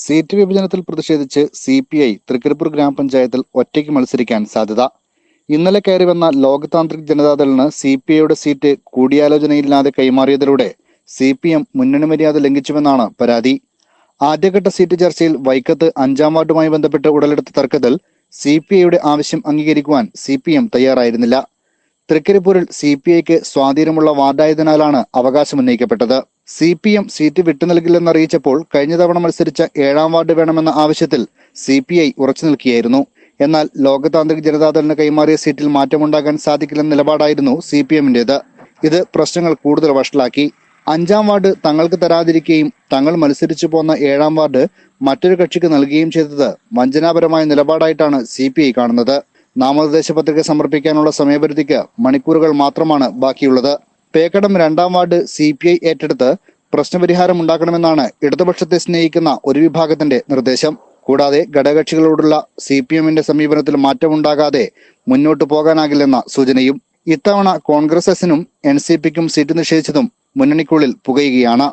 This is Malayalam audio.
സീറ്റ് വിഭജനത്തിൽ പ്രതിഷേധിച്ച് സി പി ഐ തൃക്കരിപ്പൂർ ഗ്രാമപഞ്ചായത്തിൽ ഒറ്റയ്ക്ക് മത്സരിക്കാൻ സാധ്യത. ഇന്നലെ കയറി വന്ന ലോക്താന്ത്രിക് ജനതാദളിന് സി പി ഐയുടെ സീറ്റ് കൂടിയാലോചനയില്ലാതെ കൈമാറിയതിലൂടെ സി പി എം മുന്നണി മര്യാദ ലംഘിച്ചുവെന്നാണ് പരാതി. ആദ്യഘട്ട സീറ്റ് ചർച്ചയിൽ വൈക്കത്ത് അഞ്ചാം വാർഡുമായി ബന്ധപ്പെട്ട് ഉടലെടുത്ത തർക്കത്തിൽ സി പി ഐയുടെ ആവശ്യം അംഗീകരിക്കുവാൻ സി പി എം തയ്യാറായിരുന്നില്ല. തൃക്കരിപ്പൂരിൽ സി പി ഐക്ക് സ്വാധീനമുള്ള വാർഡായതിനാലാണ് അവകാശം ഉന്നയിക്കപ്പെട്ടത്. സി പി എം സീറ്റ് വിട്ടു നൽകില്ലെന്നറിയിച്ചപ്പോൾ കഴിഞ്ഞ തവണ മത്സരിച്ച ഏഴാം വാർഡ് വേണമെന്ന ആവശ്യത്തിൽ സി പി ഐ ഉറച്ചു നിൽക്കുകയായിരുന്നു. എന്നാൽ ലോകതാന്ത്രിക് ജനതാദളിന് കൈമാറിയ സീറ്റിൽ മാറ്റമുണ്ടാകാൻ സാധിക്കില്ലെന്ന നിലപാടായിരുന്നു സി പി എമ്മിന്റേത്. ഇത് പ്രശ്നങ്ങൾ കൂടുതൽ വഷളാക്കി. അഞ്ചാം വാർഡ് തങ്ങൾക്ക് തരാതിരിക്കുകയും തങ്ങൾ മത്സരിച്ചു പോന്ന ഏഴാം വാർഡ് മറ്റൊരു കക്ഷിക്ക് നൽകുകയും ചെയ്തത് വഞ്ചനാപരമായ നിലപാടായിട്ടാണ് സി പി ഐ കാണുന്നത്. നാമനിർദ്ദേശ പത്രിക സമർപ്പിക്കാനുള്ള സമയപരിധിക്ക് മണിക്കൂറുകൾ മാത്രമാണ് ബാക്കിയുള്ളത്. പേക്കടം രണ്ടാം വാർഡ് സി പി ഐ ഏറ്റെടുത്ത് പ്രശ്നപരിഹാരം ഉണ്ടാക്കണമെന്നാണ് ഇടതുപക്ഷത്തെ സ്നേഹിക്കുന്ന ഒരു വിഭാഗത്തിന്റെ നിർദ്ദേശം. കൂടാതെ ഘടകകക്ഷികളോടുള്ള സി പി എമ്മിന്റെ സമീപനത്തിൽ മാറ്റമുണ്ടാകാതെ മുന്നോട്ടു പോകാനാകില്ലെന്ന സൂചനയും ഇത്തവണ കോൺഗ്രസ് എസിനും എൻ സി പിക്കും സീറ്റ് നിഷേധിച്ചതും മുന്നണിക്കുള്ളിൽ പുകയുകയാണ്.